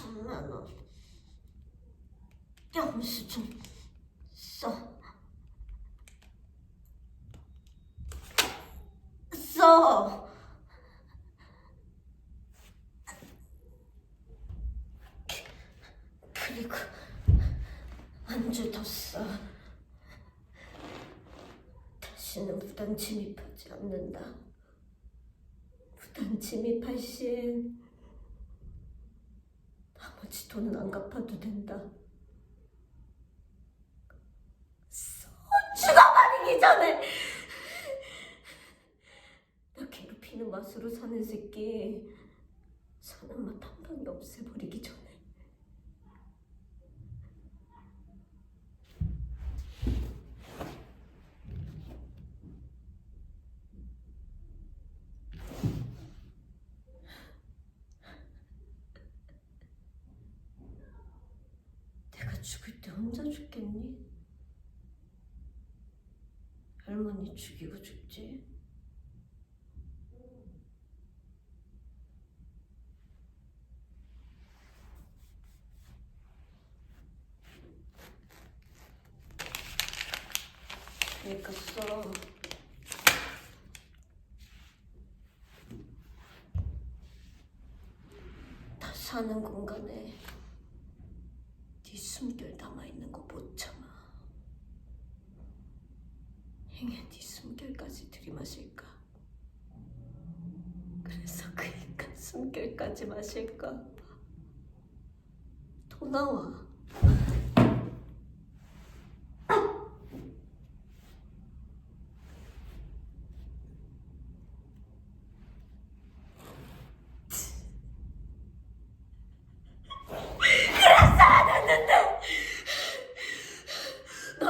천만 원. 영수증 써. 써. 그리고 안주 더 써. 다시는 무단 침입하지 않는다. 무단 침입할 시엔 나머지 돈은 안 갚아도 된다. 써 죽어버리기 전에 나 괴롭히는 맛으로 사는 새끼 사는 맛 한 방에 없애버리기 전에 내가 죽을 때 혼자 죽겠니? 할머니 죽이고 죽지? 그러니까 써. 다 사는 공간에 네 숨결 남아있는 거 못 참아. 행여 네 숨결까지 들이마실까? 그래서 그 인간 숨결까지 마실까? 더 나와.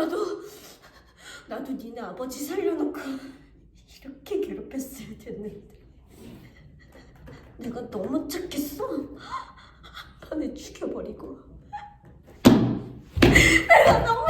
나도 나도 니네 아버지 살려놓고 이렇게 괴롭혔어야 됐는데. 내가 너무 착했어. 한 번에 죽여버리고. 내가 너무